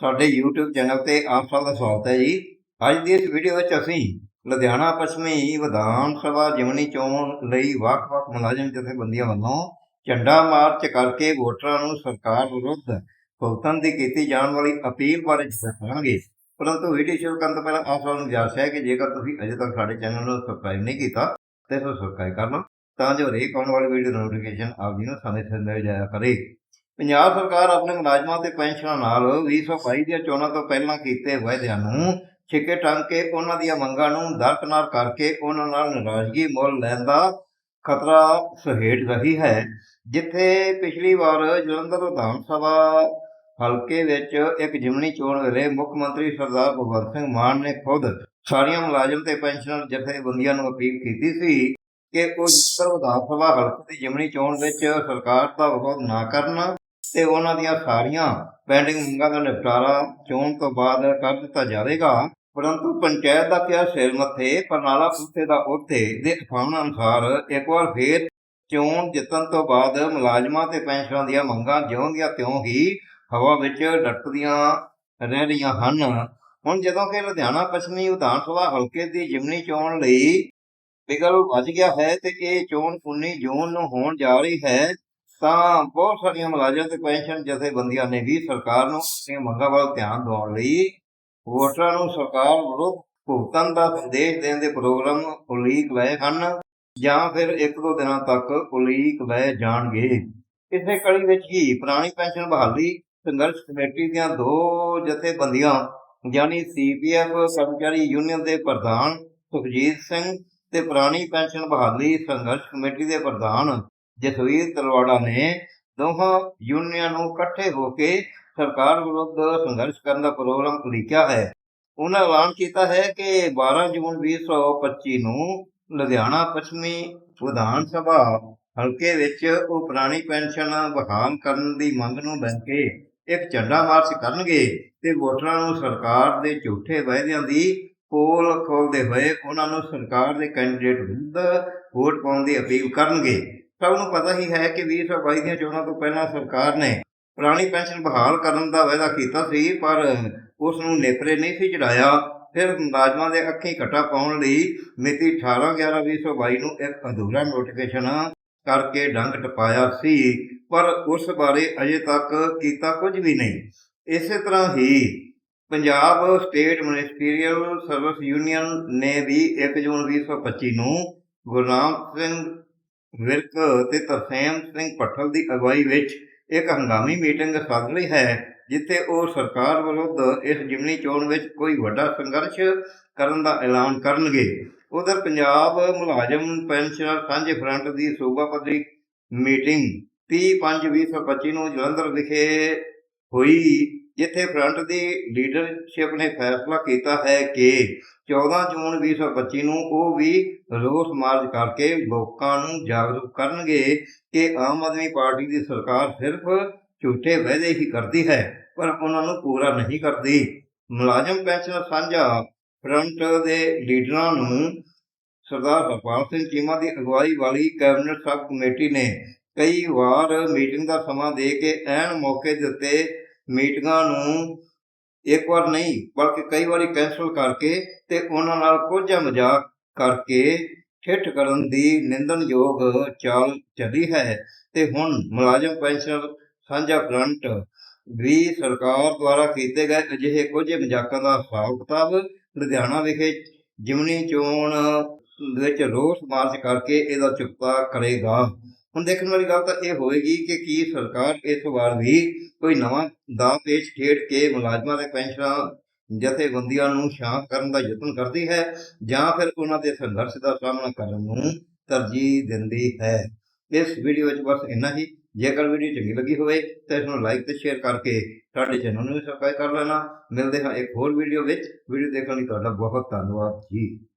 ਸਾਡੇ YouTube channel ਤੇ ਆਪ ਸਭ ਦਾ ਸਵਾਗਤ ਹੈ ਜੀ। ਅੱਜ ਦੀ ਇਸ ਵੀਡੀਓ ਵਿੱਚ ਅਸੀਂ ਲੁਧਿਆਣਾ ਪੱਛਮੀ ਵਿਧਾਨ ਸਭਾ ਜਿਮਨੀ ਚੋਣ ਲਈ ਵੱਖ-ਵੱਖ ਮੁਲਾਜ਼ਮ ਜਥੇਬੰਦੀਆਂ ਵੱਲੋਂ ਝੰਡਾ ਮਾਰਚ ਕਰਕੇ ਵੋਟਰਾਂ ਨੂੰ ਸਰਕਾਰ ਵਿਰੁੱਧ ਭੁਗਤਣ ਦੀ ਕੀਤੀ ਜਾਣ ਵਾਲੀ ਅਪੀਲ ਬਾਰੇ ਦੱਸਾਂਗੇ ਪਰੰਤੂ ਵੀਡੀਓ ਸ਼ੁਰੂ ਕਰਨ ਤੋਂ ਪਹਿਲਾਂ ਆਪ ਸਭ ਨੂੰ ਗੁਜ਼ਾਰਿਸ਼ ਹੈ ਕਿ ਜੇਕਰ ਤੁਸੀਂ ਅਜੇ ਤੱਕ ਸਾਡੇ ਚੈਨਲ ਨੂੰ ਸਬਸਕ੍ਰਾਈਬ ਨਹੀਂ ਕੀਤਾ, ਤੇ ਇਸ ਨੂੰ ਸਬਸਕ੍ਰਾਈਬ ਕਰ ਲਓ ਤਾਂ ਜੋ ਹਰੇਕ ਆਉਣ ਵਾਲੀ ਵੀਡੀਓ ਨੋਟੀਫਿਕੇਸ਼ਨ ਆਪ ਜੀ ਨੂੰ ਸਮੇਂ ਸਿਰ ਮਿਲ ਜਾਇਆ ਕਰੇ। ਪੰਜਾਬ ਸਰਕਾਰ ਆਪਣੇ ਮੁਲਾਜ਼ਮਾਂ ਤੇ ਪੈਨਸ਼ਨਾਂ ਨਾਲ 2022 ਦੀਆਂ ਚੋਣਾਂ ਤੋਂ ਪਹਿਲਾਂ ਕੀਤੇ ਵਾਅਦਿਆਂ ਨੂੰ ਛਿੱਕੇ ਟੰਗ ਕੇ ਉਹਨਾਂ ਦੀਆਂ ਮੰਗਾਂ ਨੂੰ ਦਰਕਨਾਰ ਕਰਕੇ ਉਹਨਾਂ ਨਾਲ ਨਾਰਾਜ਼ਗੀ ਮੁੱਲ ਲੈਣ ਦਾ ਖਤਰਾ ਸਹੇੜ ਰਹੀ ਹੈ, ਜਿੱਥੇ ਪਿਛਲੀ ਵਾਰ ਜਲੰਧਰ ਵਿਧਾਨ ਸਭਾ ਹਲਕੇ ਵਿੱਚ ਇੱਕ ਜਿਮਨੀ ਚੋਣ ਵੇਲੇ ਮੁੱਖ ਮੰਤਰੀ ਸਰਦਾਰ ਭਗਵੰਤ ਸਿੰਘ ਮਾਨ ਨੇ ਖੁਦ ਸਾਰੀਆਂ ਮੁਲਾਜ਼ਮ ਤੇ ਪੈਨਸ਼ਨਰ ਜਥੇਬੰਦੀਆਂ ਨੂੰ ਅਪੀਲ ਕੀਤੀ ਸੀ ਕਿ ਉਹ ਵਿਧਾਨ ਸਭਾ ਹਲਕੇ ਦੀ ਜਿਮਨੀ ਚੋਣ ਵਿੱਚ ਸਰਕਾਰ ਦਾ ਵਿਰੋਧ ਨਾ ਕਰਨ ਤੇ ਉਹਨਾਂ ਦੀਆਂ ਸਾਰੀਆਂ ਪੈਂਡਿੰਗ ਮੰਗਾਂ ਦਾ ਨਿਪਟਾਰਾ ਚੋਣ ਤੋਂ ਬਾਅਦ ਕਰ ਦਿੱਤਾ ਜਾਵੇਗਾ। ਪਰੰਤੂ ਪੰਚਾਇਤ ਦਾ ਕਿਹਾ ਸਿਰ ਮੱਥੇ ਪਰਨਾਲਾ ਪੁੱਤੇ ਦਾ ਉੱਥੇ ਦੇ ਅਫਵਾਹਾਂ ਅਨੁਸਾਰ ਇੱਕ ਵਾਰ ਫੇਰ ਚੋਣ ਜਿੱਤਣ ਤੋਂ ਬਾਅਦ ਮੁਲਾਜ਼ਮਾਂ ਤੇ ਪੈਨਸ਼ਨਾਂ ਦੀਆਂ ਮੰਗਾਂ ਜਿਉਂ ਦੀਆਂ ਤਿਉਂ ਹੀ ਹਵਾ ਵਿੱਚ ਡਟਦੀਆਂ ਰਹਿ ਰਹੀਆਂ ਹਨ। ਹੁਣ ਜਦੋਂ ਕਿ ਲੁਧਿਆਣਾ ਪੱਛਮੀ ਵਿਧਾਨ ਸਭਾ ਹਲਕੇ ਦੀ ਜਿਮਨੀ ਚੋਣ ਲਈ ਬਿਗਲ ਵੱਜ ਗਿਆ ਹੈ ਤੇ ਇਹ ਚੋਣ 19 ਜੂਨ ਨੂੰ ਹੋਣ ਜਾ ਰਹੀ ਹੈ। ਤਾਂ ਬਹੁਤ ਸਾਰੀਆਂ ਮੁਲਾਜ਼ਮ ਤੇ ਪੈਨਸ਼ਨ ਜਥੇਬੰਦੀਆਂ ਨੇ ਵੀ ਸਰਕਾਰ ਨੂੰ ਆਪਣੀਆਂ ਮੰਗਾਂ ਵੱਲ ਧਿਆਨ ਦਿਵਾਉਣ ਲਈ ਵੋਟਰਾਂ ਨੂੰ ਸਰਕਾਰ ਵਿਰੁੱਧ ਭੁਗਤਣ ਦਾ ਸੰਦੇਸ਼ ਦੇਣ ਦੇ ਪ੍ਰੋਗਰਾਮ ਉਲੀਕ ਲਏ ਹਨ ਜਾਂ ਫਿਰ ਇੱਕ ਦੋ ਦਿਨਾਂ ਤੱਕ ਉਲੀਕ ਲਏ ਜਾਣਗੇ। ਇਸੇ ਕੜੀ ਵਿੱਚ ਹੀ ਪੁਰਾਣੀ ਪੈਨਸ਼ਨ ਬਹਾਲੀ ਸੰਘਰਸ਼ ਕਮੇਟੀ ਦੀਆਂ ਦੋ ਜਥੇਬੰਦੀਆਂ ਯਾਨੀ ਸੀਪੀਐਫ ਕਰਮਚਾਰੀ ਯੂਨੀਅਨ ਦੇ ਪ੍ਰਧਾਨ ਸੁਖਜੀਤ ਸਿੰਘ ਤੇ ਪੁਰਾਣੀ ਪੈਨਸ਼ਨ ਬਹਾਲੀ ਸੰਘਰਸ਼ ਕਮੇਟੀ ਦੇ ਪ੍ਰਧਾਨ ਜਸਵੀਰ ਤਲਵਾੜਾ ਨੇ ਦੋਹਾਂ ਯੂਨੀਅਨਾਂ ਨੂੰ ਇਕੱਠੇ ਹੋ ਕੇ ਸਰਕਾਰ ਵਿਰੁੱਧ ਸੰਘਰਸ਼ ਕਰਨ ਦਾ ਪ੍ਰੋਗਰਾਮ ਉਲੀਕਿਆ ਹੈ। ਉਹਨਾਂ ਐਲਾਨ ਕੀਤਾ ਹੈ ਕਿ 12 ਜੂਨ 2025 ਨੂੰ ਲੁਧਿਆਣਾ ਪੱਛਮੀ ਵਿਧਾਨ ਸਭਾ ਹਲਕੇ ਵਿੱਚ ਉਹ ਪੁਰਾਣੀ ਪੈਨਸ਼ਨ ਬਹਾਲ ਕਰਨ ਦੀ ਮੰਗ ਨੂੰ ਲੈ ਕੇ ਇੱਕ ਝੰਡਾ ਮਾਰਚ ਕਰਨਗੇ ਤੇ ਵੋਟਰਾਂ ਨੂੰ ਸਰਕਾਰ ਦੇ ਝੂਠੇ ਵਾਅਦਿਆਂ ਦੀ ਪੋਲ ਖੋਲਦੇ ਹੋਏ ਉਹਨਾਂ ਨੂੰ ਸਰਕਾਰ ਦੇ ਕੈਂਡੀਡੇਟ ਵਿਰੁੱਧ ਵੋਟ ਪਾਉਣ ਦੀ ਅਪੀਲ ਕਰਨਗੇ। ਸਭ ਨੂੰ ਪਤਾ ਹੀ ਹੈ ਕਿ 2022 ਦੀਆਂ ਚੋਣਾਂ ਤੋਂ ਪਹਿਲਾਂ ਸਰਕਾਰ ਨੇ ਪੁਰਾਣੀ ਪੈਨਸ਼ਨ ਬਹਾਲ ਕਰਨ ਦਾ ਵਾਅਦਾ ਕੀਤਾ ਸੀ, ਪਰ ਉਸ ਨੂੰ ਨੇਪਰੇ ਨਹੀਂ ਸੀ ਚੜਾਇਆ। ਫਿਰ ਮੁਲਾਜ਼ਮਾਂ ਦੇ ਅੱਖੀਂ ਘਟਾ ਪਾਉਣ ਲਈ ਮਿਤੀ 18/11/2022 ਨੂੰ ਇੱਕ ਅਧੂਰਾ ਨੋਟੀਫਿਕੇਸ਼ਨ ਕਰਕੇ ਡੰਗ ਟਪਾਇਆ ਸੀ, ਪਰ ਉਸ ਬਾਰੇ ਅਜੇ ਤੱਕ ਕੀਤਾ ਕੁਝ ਵੀ ਨਹੀਂ। ਇਸੇ ਤਰ੍ਹਾਂ ਹੀ Punjab state ministerial service union ਨੇ ਵੀ 1 ਜੂਨ 2025 ਨੂੰ ਗੁਰਨਾਮ ਸਿੰਘ ਵਿਰਕ ਤੇ ਤਰਸੇਮ ਸਿੰਘ ਪੱਠਲ ਦੀ ਅਗਵਾਈ ਵਿੱਚ ਇੱਕ ਹੰਗਾਮੀ ਮੀਟਿੰਗ ਸੱਦ ਲਈ ਹੈ, ਜਿੱਥੇ ਉਹ ਸਰਕਾਰ ਵਿਰੁੱਧ ਇਸ ਜਿਮਨੀ ਚੋਣ ਵਿੱਚ ਕੋਈ ਵੱਡਾ ਸੰਘਰਸ਼ ਕਰਨ ਦਾ ਐਲਾਨ ਕਰਨਗੇ। ਉਧਰ ਪੰਜਾਬ ਮੁਲਾਜ਼ਮ ਪੈਨਸ਼ਨਰ ਸਾਂਝੇ ਫਰੰਟ ਦੀ ਸੂਬਾ ਪੱਧਰੀ ਮੀਟਿੰਗ 30/5/2025 ਨੂੰ ਜਲੰਧਰ ਵਿਖੇ ਹੋਈ। ਜਿੱਥੇ ਫਰੰਟ ਦੀ ਲੀਡਰਸ਼ਿਪ ਨੇ ਫੈਸਲਾ ਕੀਤਾ ਹੈ ਕਿ 14 ਜੂਨ 2025 ਨੂੰ ਉਹ ਵੀ ਰੋਸ ਮਾਰਚ ਕਰਕੇ ਲੋਕਾਂ ਨੂੰ ਜਾਗਰੂਕ ਕਰਨਗੇ ਕਿ ਆਮ ਆਦਮੀ ਪਾਰਟੀ ਦੀ ਸਰਕਾਰ ਸਿਰਫ ਝੂਠੇ ਵਾਅਦੇ ਹੀ ਕਰਦੀ ਹੈ, ਪਰ ਉਹਨਾਂ ਨੂੰ ਪੂਰਾ ਨਹੀਂ ਕਰਦੀ। ਮੁਲਾਜ਼ਮ ਪੈਨਸ਼ਨ ਸਾਂਝਾ ਫਰੰਟ ਦੇ ਲੀਡਰਾਂ ਨੂੰ ਸਰਦਾਰ ਹਰਪਾਲ ਸਿੰਘ ਚੀਮਾ ਦੀ ਅਗਵਾਈ ਵਾਲੀ ਕੈਬਨਿਟ ਸਬ ਕਮੇਟੀ ਨੇ ਕਈ ਵਾਰ ਮੀਟਿੰਗ ਦਾ ਸਮਾਂ ਦੇ ਕੇ ਐਨ ਮੌਕੇ ਦੇ ਉੱਤੇ ਮੀਟਿੰਗਾਂ ਨੂੰ ਇੱਕ ਵਾਰ ਨਹੀਂ, ਬਲਕਿ ਕਈ ਵਾਰੀ ਕੈਂਸਲ ਕਰਕੇ ਤੇ ਉਹਨਾਂ ਨਾਲ ਕੋਝਾ ਮਜ਼ਾਕ ਕਰਕੇ ਠਿੱਠ ਕਰਨ ਦੀ ਨਿੰਦਣਯੋਗ ਚਾਲ ਚੱਲੀ ਹੈ। ਤੇ ਹੁਣ ਮੁਲਾਜ਼ਮ ਪੈਨਸ਼ਨ ਸਾਂਝਾ ਫਰੰਟ ਵੀ ਸਰਕਾਰ ਦੁਆਰਾ ਕੀਤੇ ਗਏ ਅਜਿਹੇ ਕੁਝ ਮਜ਼ਾਕਾਂ ਦਾ ਹਿਸਾਬ ਕਿਤਾਬ ਲੁਧਿਆਣਾ ਵਿਖੇ ਜਿਮਨੀ ਚੋਣ ਵਿੱਚ ਰੋਸ ਮਾਰਚ ਕਰਕੇ ਇਹਦਾ ਚੁਕਤਾ ਕਰੇਗਾ। ਹੁਣ ਦੇਖਣ ਵਾਲੀ ਗੱਲ ਤਾਂ ਇਹ ਹੋਏਗੀ ਕਿ ਕੀ ਸਰਕਾਰ ਇਸ ਵਾਰ ਵੀ ਕੋਈ ਨਵਾਂ ਦਾ ਪੇਚ ਖੇਡ ਕੇ ਮੁਲਾਜ਼ਮਾਂ ਦੇ ਪੈਨਸ਼ਨਾਂ, ਜਥੇਬੰਦੀਆਂ ਨੂੰ ਸ਼ਾਂਤ ਕਰਨ ਦਾ ਯਤਨ ਕਰਦੀ ਹੈ ਜਾਂ ਫਿਰ ਉਹਨਾਂ ਦੇ ਸੰਘਰਸ਼ ਦਾ ਸਾਹਮਣਾ ਕਰਨ ਨੂੰ ਤਰਜੀਹ ਦਿੰਦੀ ਹੈ। ਇਸ ਵੀਡੀਓ ਵਿੱਚ ਬਸ ਇੰਨਾ ਹੀ। ਜੇਕਰ ਵੀਡੀਓ ਚੰਗੀ ਲੱਗੀ ਹੋਵੇ ਤਾਂ ਇਸ ਨੂੰ ਲਾਈਕ ਤੇ ਸ਼ੇਅਰ ਕਰਕੇ ਸਾਡੇ ਚੈਨਲ ਨੂੰ ਵੀ ਸਬਸਕ੍ਰਾਈਬ ਕਰ ਲੈਣਾ। ਮਿਲਦੇ ਹਾਂ ਇੱਕ ਹੋਰ ਵੀਡੀਓ ਵਿੱਚ। ਵੀਡੀਓ ਦੇਖਣ ਲਈ ਤੁਹਾਡਾ ਬਹੁਤ ਧੰਨਵਾਦ ਜੀ।